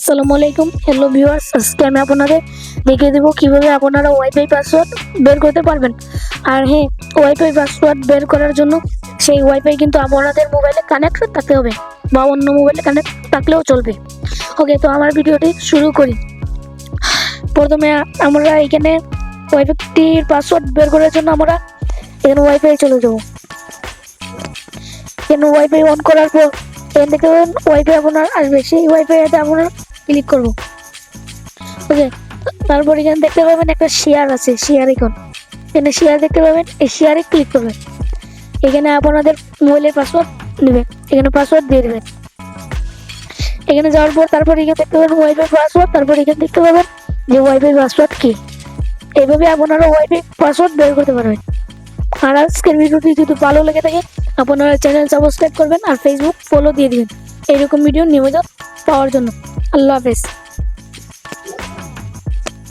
আসসালামু আলাইকুম। Hello viewers আজকে আমি আপনাদের দেখিয়ে দেবো কীভাবে আপনারা ওয়াইফাই পাসওয়ার্ড বের করতে পারবেন। আর হ্যাঁ ওয়াইফাই পাসওয়ার্ড বের করার জন্য সেই ওয়াইফাই কিন্তু আপনাদের মোবাইলে কানেক্ট থাকতে হবে বা অন্য মোবাইলে কানেক্ট থাকলেও চলবে। ওকে তো আমার ভিডিওটি শুরু করি। প্রথমে আমরা এখানে ওয়াইফাইটির পাসওয়ার্ড বের করার জন্য আমরা এখানে ওয়াইফাই চলে যাব। এখানে ওয়াইফাই অন করার পর এখান থেকে ওয়াইফাই আপনার আসবে। সেই ওয়াইফাইতে আপনার ক্লিক করব। ওকে তারপর এখানে দেখতে পাবেন একটা শেয়ার আছে শেয়ার এখন এখানে শেয়ার দেখতে পাবেন, এই শেয়ারে ক্লিক করবেন। এখানে আপনাদের মোবাইলের পাসওয়ার্ড নেবে। এখানে পাসওয়ার্ড দিয়ে দেবেন এখানে যাওয়ার পর তারপর এখানে দেখতে পাবেন ওয়াইফাই পাসওয়ার্ড তারপর এখানে দেখতে পাবেন যে ওয়াইফাই পাসওয়ার্ড কি। এইভাবে আপনারা ওয়াইফাই পাসওয়ার্ড বের করতে পারবেন। আর আজকের ভিডিওটি যদি ভালো লেগে থাকে, আপনারা চ্যানেল সাবস্ক্রাইব করবেন আর ফেসবুক ফলো দিয়ে দিবেন। এইরকম ভিডিও নিয়মিত পাওয়ার জন্য। আল্লাহ হাফেজ